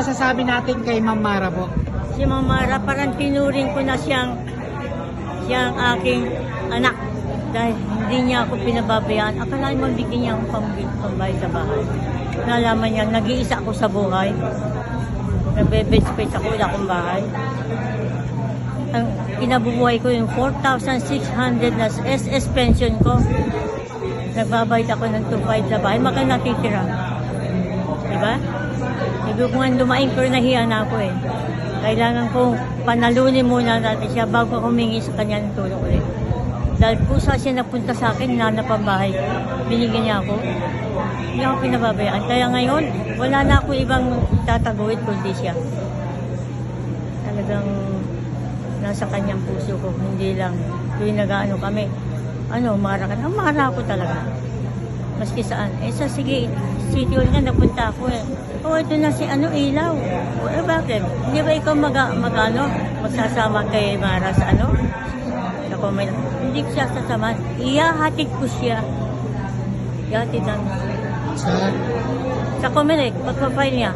masasabi natin kay Ma'am Mara po? Si Mamara, parang tinuring ko na siyang, siyang aking anak. Dahil hindi niya ako pinababayaan. Akala mo bigyan niya akong pambayad sa bahay. Nalaman niya, nag-iisa ako sa buhay. Nagbe-bed space ako, wala akong bahay. Ang kinabubuhay ko yung 4,600 na SS pension ko. Nagbabayad ako ng 2,500 sa bahay. Maka natitira. Diba? Sabi ko nga dumaing pero nahiya na ako eh. Kailangan kong panalunin muna natin siya bago humingi sa kanya ng tulong ulit. Dahil pusa siya napunta sa akin, nanap ang bahay. Binigyan niya ako. Hindi ako pinababayaan. Kaya ngayon, wala na ako ibang tataguit kundi siya. Talagang nasa kanyang puso ko. Hindi lang tuwing nag-ano kami. Ano, mara ka na. Mara ako talaga. Maski saan. Eh, sa sige, city hall nga, napunta ako eh. Oh, ito na si ano, ilaw. O, eh, bakit? Hindi ba ikaw mag, mag ano, magsasama kay Mara sa ano? Sa comment. Hindi ko siya sasama. Iyahatid ko siya. Iyahatid namin. Sa Sa Comelec, pagpa-file niya.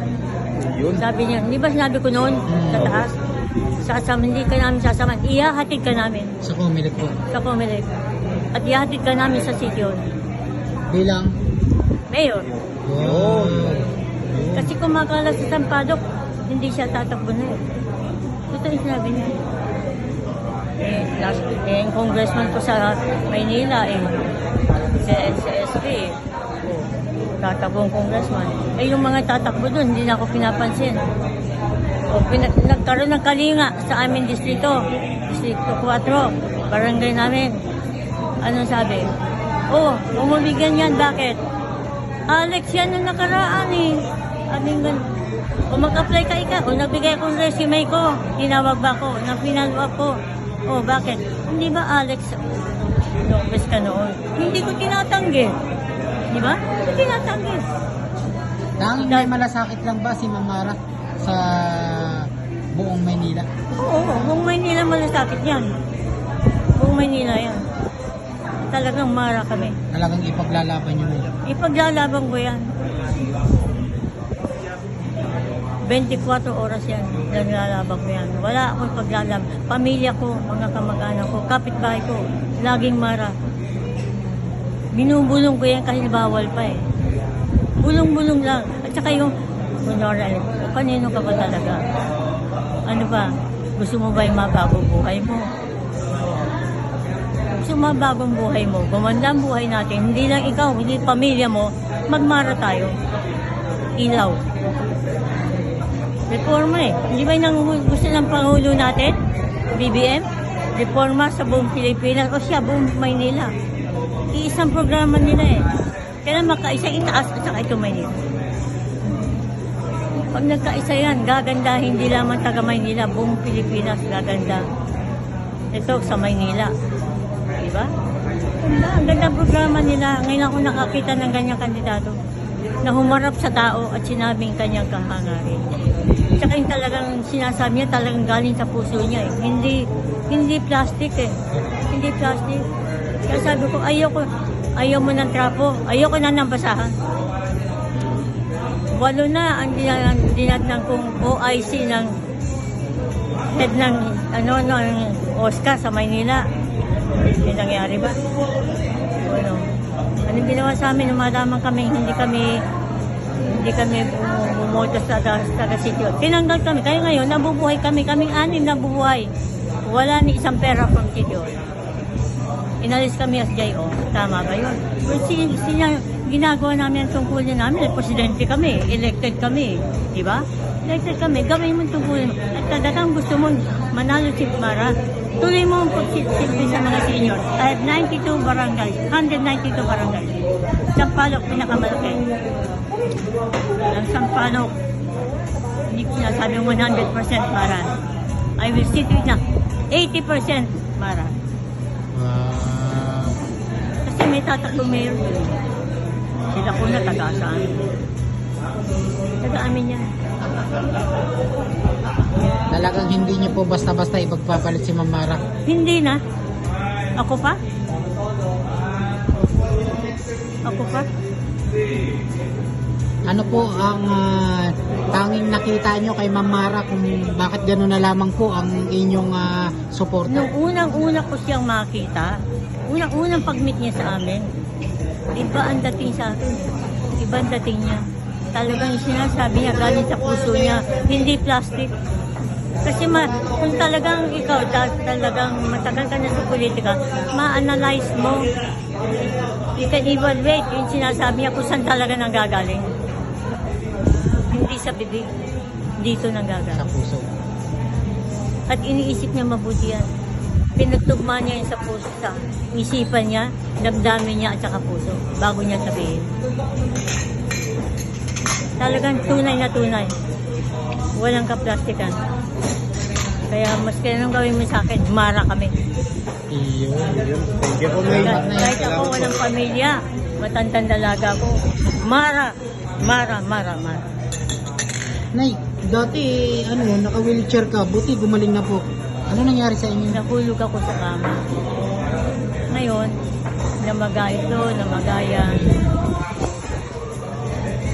Sabi niya, hindi ba sinabi ko noon sa taas? Sasama, hindi ka namin sasama. Iyahatid ka namin sa Comelec po. sa Comelec. At iyahatid ka namin sa City Hall. Bilang Mayor. Wow. Kasi kung makala sa Sampadok, hindi siya tatakbo na eh. Ito yung sinabi niya. Eh, last, eh, yung congressman ko sa Maynila, eh, sa NCSP, eh, tatakbo ang congressman. Eh, yung mga tatakbo doon, hindi na ako pinapansin. O, pina, nagkaroon ng kalinga sa aming distrito, distrito 4, barangay namin. Anong sabi? Oh, umubigyan yan, bakit? Alex, yan ang nakaraan eh. Aming gan Kung mag-apply ka ikaw, o nagbigay akong resume ko, tinawag ba ko, na pinalwa ko. Oh, bakit? Hindi ba Alex, Lopez ka noon? Hindi ko tinatanggi. Di ba? Hindi tinatanggi. Tanging may malasakit lang ba si Ma'am Mara sa buong Maynila? Oo, buong Maynila malasakit yan. Buong Maynila yan. Talagang mara kami. Talagang ipaglalaban niyo nila. Ipaglalaban ko yan. 24 oras yan. Naglalaban ko yan. Wala akong paglalaban. Pamilya ko, mga kamag-anak ko, kapitbahay ko, laging mara. Binubulong ko yan kasi bawal pa eh. Bulong-bulong lang. At saka yung, kunwari, kanino ka ba talaga? Ano ba? Gusto mo ba yung mabago buhay mo? Mabagong buhay mo? Gumanda ang buhay natin. Hindi lang ikaw, hindi pamilya mo. Magmara tayo. Ilaw. Reforma eh. Hindi ba yung gusto ng Pangulo natin? BBM? Reforma sa buong Pilipinas o siya buong Maynila. Iisang programa nila eh. Kaya makaisa itaas at saka ito Maynila. Pag nagkaisa yan, gaganda hindi lamang taga Maynila, buong Pilipinas gaganda. Ito sa Maynila. Diba? Ganda, ang ganda programa nila. Ngayon ako nakakita ng ganyang kandidato na humarap sa tao at sinabing kanyang kahangarin. Tsaka yung talagang sinasabi niya talagang galing sa puso niya eh. Hindi, hindi plastic eh. Hindi plastic. Kaya sabi ko, ayoko, ayaw mo ng trapo, ayoko na ng basahan. Walo na ang dinat dinatnan kong OIC ng head ng ano, ng Oscar sa Maynila. Hindi nangyari ba? Ano? Anong ginawa sa amin? Lumalaman kami, hindi kami hindi kami bum- bumoto sa taga, taga sityo. Tinanggal kami. Kaya ngayon, nabubuhay kami. Kaming anim nabubuhay. Wala ni isang pera from sityo. Inalis kami as JO. Tama ba yun? Well, sin, sin, ginagawa namin ang tungkulin namin. Presidente kami. Elected kami. Di ba? Elected kami. Gawin mo tungkulin. At talagang gusto mo manalo si Mara. Tuloy mo ang pagsisilbi sa mga senior. I have 92 barangays. 192 barangays. Sampalok, pinakamalaki. Ang Sampalok. Hindi ko sinasabi 100% Mara. I will sit with na 80% Mara. Wow. Kasi may tatakbo mayor doon. Sila ko na taga saan. Taga amin yan. Talagang hindi niyo po basta-basta ipagpapalit si Ma'am Mara. Hindi na. Ako pa? Ako pa? Ano po ang ah, tanging nakita nyo kay Ma'am Mara kung bakit gano'n na lamang po ang inyong uh, suporta? Nung unang-una ko siyang makita, unang-unang pag-meet niya sa amin, iba ang dating sa akin. Iba ang dating niya. Talagang sinasabi niya galing sa puso niya, hindi plastic. Kasi ma, kung talagang ikaw, ta- talagang matagal ka na sa politika, ma-analyze mo. You can evaluate yung sinasabi niya kung saan talaga nanggagaling. Hindi sa bibig, dito Sa nanggagaling. puso. At iniisip niya mabuti yan. Pinagtugma niya yun sa puso, sa isipan niya, damdamin niya at saka puso, bago niya sabihin. Talagang tunay na tunay. Walang kaplastikan. Kaya mas kaya nang gawin mo sa akin, mara kami. Iyon. Thank you po, Nay. Kahit, ako walang pamilya, matandang dalaga ko, mara, mara, mara, mara. Nay, dati ano, naka-wheelchair ka, buti gumaling na po. Ano nangyari sa inyo? Nahulog ako sa kama. Ngayon, namaga ito, namagayan.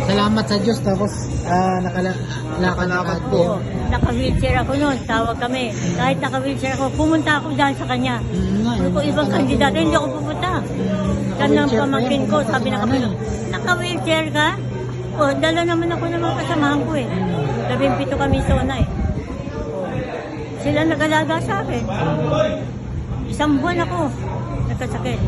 Salamat sa Diyos tapos ah, nakalakad po. Naka-wheelchair ako noon, tawag kami. Kahit naka-wheelchair ako, pumunta ako dyan sa kanya. Mm, Ano ko ibang kandidato, hindi ako pupunta. Naka-wheelchair pa pamangkin ko, sabi na nanay. kapatid, naka-wheelchair ka? O, dala naman ako ng mga kasamahan ko eh. Labing pito kami sa una eh. Sila nag-alaga sa akin. Isang buwan ako, nagkasakit.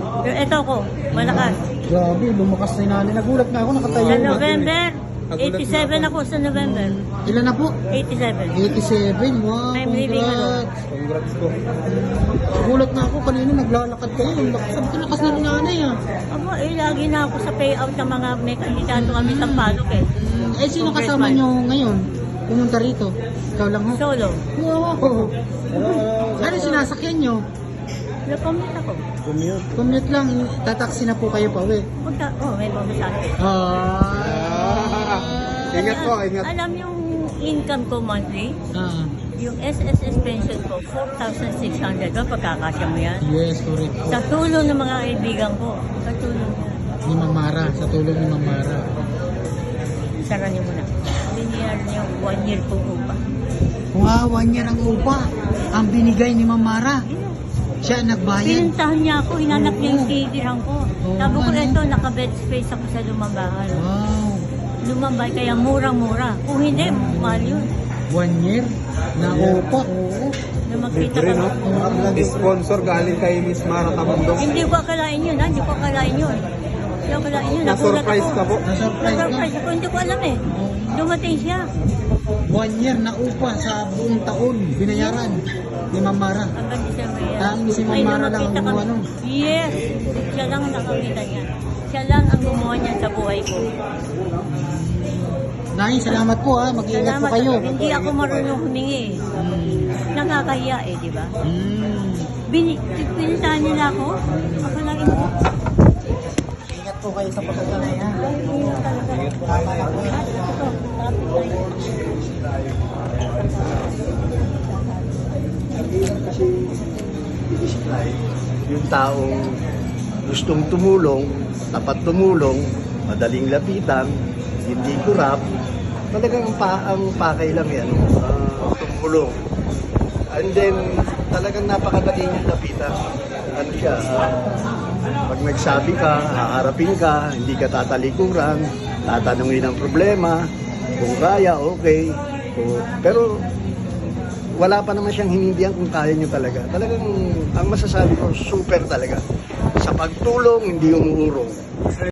Pero eto ko, malakas. Grabe, lumakas na nanay. Nagulat nga ako, nakatayo. Sa na. November, 87 ako sa November. Ilan na po? 87. 87, wow, I'm living alone. congrats. Congrats po. Nagulat na ako kanina, naglalakad kayo. Sabi ko, lakas na ni nanay ah. Ako, eh, lagi na ako sa payout ng mga may kandidato kami sa Palok eh. Eh, sino kasama nyo ngayon? Pumunta rito. Ikaw lang ho. Solo. Wow. Ano sinasakyan nyo? Nakomit ako. Commute. Commute lang, tataksi na po kayo pa uwi. Punta, oh, may pamasahe. Ah. Ingat po, ingat. Alam yung income ko monthly, Ah, yung SSS pension ko, 4,600 ba pagkakasya mo yan? yes, correct po. Sa tulong ng mga kaibigan ko, sa tulong niya. Ni Mamara, sa tulong ni Mamara. Sara niyo muna. Biniyar niyo one year po upa. Wow, one year ang upa. Ang binigay ni Mamara. Siya ang nagbayad. Pinuntahan niya ako, hinanap niya yung titirahan ko. Oo, Sabi ko, ano? eto, naka-bed space ako sa lumang bahay. Wow. Lumambay, kaya murang-mura. Kung hindi, mahal yun. One year na upa. Oo. Na makita Libre, ko. no? Sponsor galing kay Miss Mara Tamundong. Hindi ko akalain yun, ha? Hindi ko akalain yun. Hindi ko akalain yun. Nagulat Na-surprise ako. ka po? Na-surprise ka? Na-surprise ako. Hindi ko alam eh. Dumating siya. One year na upa sa buong taon. Binayaran ni Mamara. Hanggang December yan. Tanging si Ma'am Ay, Mara lang ang gumawa nun. Yes. Siya lang ang nakakita niya. Siya lang ang gumawa niya sa buhay ko. Nay, salamat po ha. Mag-iingat po kayo. Hindi ako marunong humingi. Mm. Nakakahiya eh, di ba? Mm. Bini, pinuntahan nila ako. Ako lang ito. Po kayo sa pagkakalay ha. Ingat talaga. Tama na po. Tapos tayo. yung taong gustong tumulong, dapat tumulong, madaling lapitan, hindi kurap, talagang ang, pa, ang pakay lang yan, ah, tumulong. And then, talagang napakadali niyang lapitan. Ano siya, ah, pag nagsabi ka, haharapin ka, hindi ka tatalikuran, tatanungin ang problema, kung kaya, okay. O- pero wala pa naman siyang hinindihan kung kaya niyo talaga. Talagang, ang masasabi ko, super talaga. Sa pagtulong, hindi umuurong.